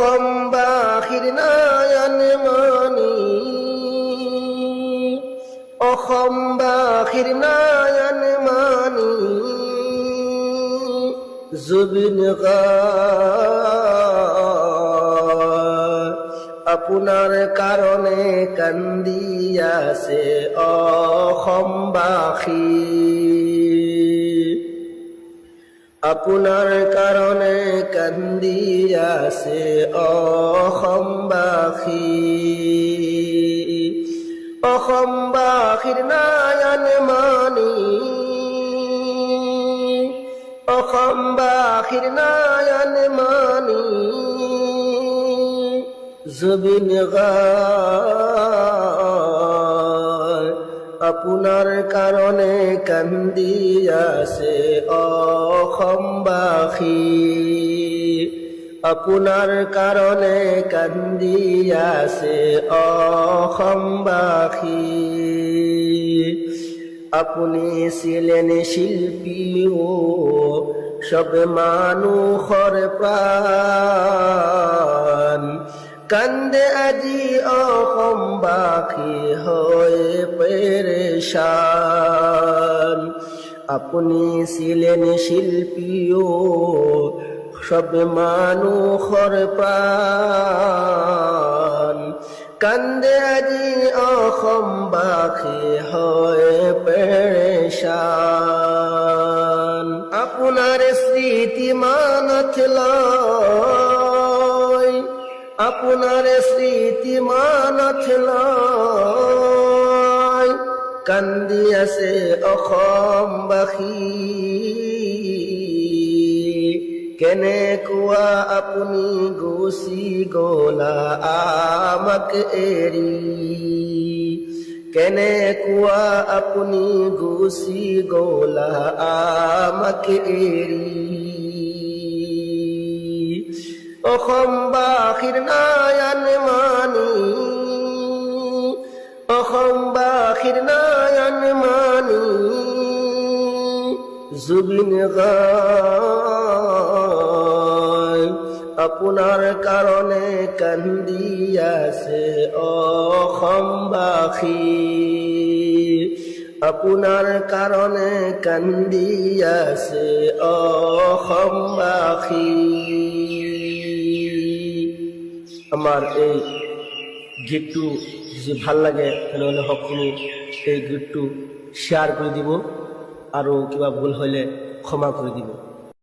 অসম বাসীৰ নয়ন মণি অসমবাসীৰ নয়ন মণি জুবিন গায়। আপোনাৰ কাৰণে কান্দি আছে অসমবাসী আপোনাৰ কাৰণে কান্দি আছে অসমবাসী অসমবাসীৰ নয়ন মণি অসমবাসীৰ নয়ন মণি জুবিন আপোনাৰ কাৰণে কান্দি আছে অসমবাসী আপোনাৰ কাৰণে কান্দি আছে অসমবাসী আপুনি ছিলেন শিল্পীও সব মানুহৰ প্ৰাণ কান্দে আজি অসমবাসী হৈ পেৰেশান আপুনি ছিলেন শিল্পীও সব মানুহৰ প্ৰাণ কান্দে আজি অসমবাসী হয় পেৰেশান আপোনাৰ স্মৃতি মানত লয়। আপোনাৰ স্মৃতি মানত কান্দি আছে অসমবাসী কেনেকুৱা আপুনি গুচি গলা আমাক এৰি কেনেকুৱা আপুনি গুচি গলা আমাক এৰি অসমবাসীৰ নয়ন মানি অসমবাসীৰ নয়ন মানি। জুবিন গায় আপোনাৰ কাৰণে কান্দি আছে অসমবাসী আপোনাৰ কাৰণে কান্দি আছে অসমবাসী আমাৰ এই গীতটো যদি ভালো লাগে তেনেহ'লে সকলো এই গীতটো শ্বেয়াৰ কৰি দিব। আৰু কিবা ভুল হ'লে ক্ষমা কৰি দিব।